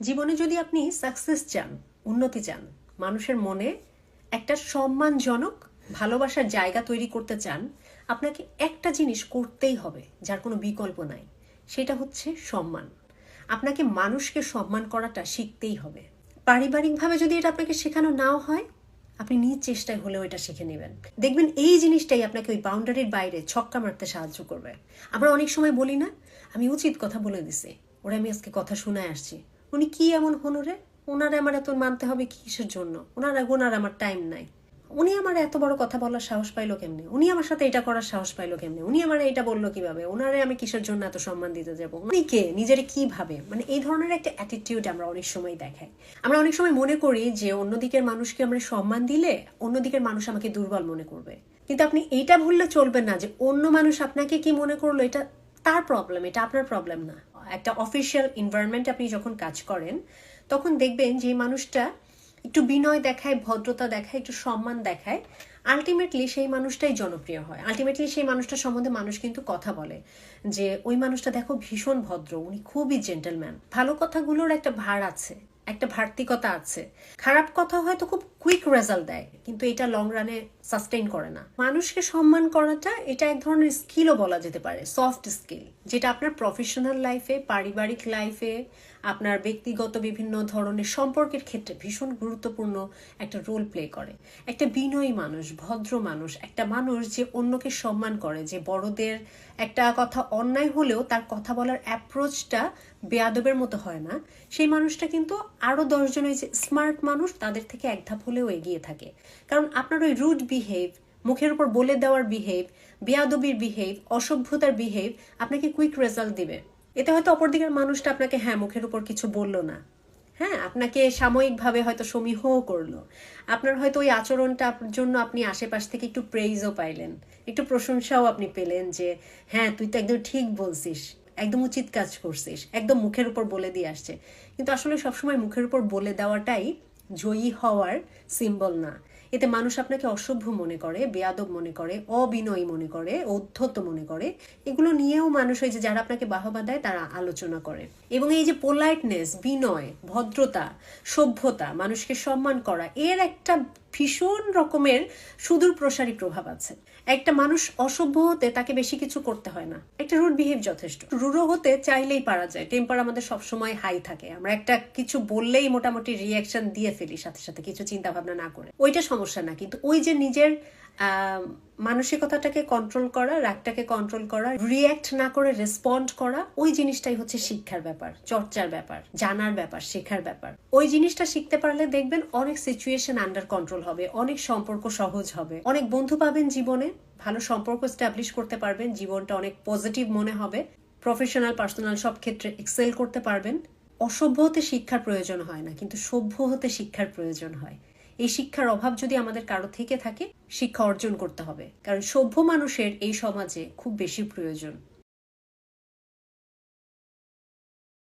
জীবনে যদি আপনি সাকসেস চান, উন্নতি চান, মানুষের মনে একটা সম্মানজনক, ভালোবাসার জায়গা তৈরি করতে চান, আপনাকে একটা জিনিস করতেই হবে, যার কোনো বিকল্প নাই। সেটা হচ্ছে সম্মান। আপনাকে মানুষকে সম্মান করাটা শিখতেই হবে। পারিবারিকভাবে যদি এটা আপনাকে শেখানো নাও হয়, আপনি নিজ চেষ্টায় হলেও এটা শিখে নেবেন। দেখবেন এই জিনিসটাই আপনাকে ওই বাউন্ডারির বাইরে ছক্কা মারতে সাহায্য করবে। আমরা অনেক সময় বলি না, আমি উচিত কথা বলে দিছি। ওরা আমি আজকে কথা শুনে আসছি। উনি কি এমন হলো রে ওনারা আমার এত মানতে হবে কিসের জন্য? ওনারা ওনার আমার টাইম নাই। উনি আমার এত বড় কথা বলার সাহস পাইলো কেমনে? উনি আমার সাথে এটা করার সাহস পাইলো কেমনে? উনি আমার এটা বলল কীভাবে? ওনারে আমি কিসের জন্য এত সম্মান দিতে যাব? উনি কে? নিজের কীভাবে মানে এই ধরনের একটা অ্যাটিটিউড আমরা অনেক সময় দেখাই। আমরা অনেক সময় মনে করি যে অন্যদিকের মানুষকে আমরা সম্মান দিলে অন্যদিকের মানুষ আমাকে দুর্বল মনে করবে। কিন্তু আপনি এইটা ভুললে চলবে না যে অন্য মানুষ আপনাকে কি মনে করল? এটা তার প্রবলেম এটা আপনার প্রবলেম না। একটা অফিসিয়াল এনভায়রনমেন্ট আপনি যখন কাজ করেন, তখন দেখবেন যে মানুষটা একটু বিনয় দেখায়, ভদ্রতা দেখায়, একটু সম্মান দেখায়। আলটিমেটলি সেই মানুষটাই জনপ্রিয় হয়। আলটিমেটলি সেই মানুষটার সম্বন্ধে মানুষ কিন্তু কথা বলে যে, ওই মানুষটা দেখো ভীষণ ভদ্র, উনি খুবই জেন্টেলম্যান ভালো কথাগুলোর একটা ভার আছে। একটা ভার্তিকতা আছে। খারাপ কথা হয়তো খুব কুইক রেজাল্ট দেয়, কিন্তু এটা লং রানে সাস্টেইন করে না। মানুষকে সম্মান করাটা এটা এক ধরনের স্কিলও বলা যেতে পারে সফট স্কিল যেটা আপনার প্রফেশনাল লাইফে পারিবারিক লাইফে আপনার ব্যক্তিগত বিভিন্ন ধরনের সম্পর্কের ক্ষেত্রে ভীষণ গুরুত্বপূর্ণ একটা রোল প্লে করে। একটা বিনয়ী মানুষ, ভদ্র মানুষ, একটা মানুষ যে অন্যকে সম্মান করে, যে বড়দের একটা কথা অন্যায় হলেও তার কথা বলার অ্যাপ্রোচটা বেয়াদবের মতো হয় না। সেই মানুষটা কিন্তু আরও দশজন ওই যে স্মার্ট মানুষ, তাদের থেকে এক ধাপ হলেও এগিয়ে থাকে। কারণ আপনার ওই রুড বিহেভ মুখের উপর বলে দেওয়ার বিহেভ বেয়াদবির বিহেভ অসভ্যতার বিহেভ আপনাকে কুইক রেজাল্ট দিবে। এতে হয়তো অপরদিকের মানুষটা আপনাকে হ্যাঁ মুখের উপর কিছু বলল না। হ্যাঁ আপনাকে সাময়িকভাবে হয়তো সমীহও করল। আপনার হয়তো ওই আচরণটা জন্য আপনি আশেপাশ থেকে একটু প্রেইজও পাইলেন। একটু প্রশংসাও আপনি পেলেন যে হ্যাঁ তুই তো একদম ঠিক বলছিস, একদম উচিত কাজ করছিস, একদম মুখের উপর বলে দিয়ে আসছে। কিন্তু আসলে সবসময় মুখের উপর বলে দেওয়াটাই জয়ী হওয়ার সিম্বল না। এতে মানুষ আপনাকে অসভ্য মনে করে, বেয়াদব মনে করে, অবিনয়ী মনে করে, অধ্যত্ত মনে করে। এগুলো নিয়েও মানুষ ওই যে যারা আপনাকে বাহবা দেয়, তারা আলোচনা করে। এবং এই যে পোলাইটনেস বিনয়, ভদ্রতা, সভ্যতা, মানুষকে সম্মান করা, এর একটা ভীষণ রকমের সুদূর প্রসারী প্রভাব আছে। একটা মানুষ অসভ্য হতে তাকে বেশি কিছু করতে হয় না। একটা রুড বিহেভ যথেষ্ট। রুড়ো হতে চাইলেই পারা যায়। টেম্পার আমাদের সবসময় হাই থাকে। আমরা একটা কিছু বললেই মোটামুটি রিয়াকশন দিয়ে ফেলি, সাথে সাথে কিছু চিন্তা ভাবনা না করে। ওইটা সমস্যা না। কিন্তু ওই যে নিজের মানসিকতাটাকে কন্ট্রোল করা, রাগটাকে কন্ট্রোল করা রিয়্যাক্ট না করে রেসপন্ড করা, ওই জিনিসটাই হচ্ছে শিক্ষার ব্যাপার, চর্চার ব্যাপার, জানার ব্যাপার, শেখার ব্যাপার। ওই জিনিসটা শিখতে পারলে দেখবেন অনেক সিচুয়েশন আন্ডার কন্ট্রোল হবে, অনেক সম্পর্ক সহজ হবে। অনেক বন্ধু পাবেন জীবনে, ভালো সম্পর্ক স্টাবলিশ করতে পারবেন, জীবনটা অনেক পজিটিভ মনে হবে প্রফেশনাল পার্সোনাল সব ক্ষেত্রে এক্সেল করতে পারবেন। অসভ্য হতে শিক্ষার প্রয়োজন হয় না, কিন্তু সভ্য হতে শিক্ষার প্রয়োজন হয়। এই শিক্ষার অভাব যদি আমাদের কারও থেকে থাকে, শিক্ষা অর্জন করতে হবে। কারণ সভ্য মানুষের এই সমাজে খুব বেশি প্রয়োজন।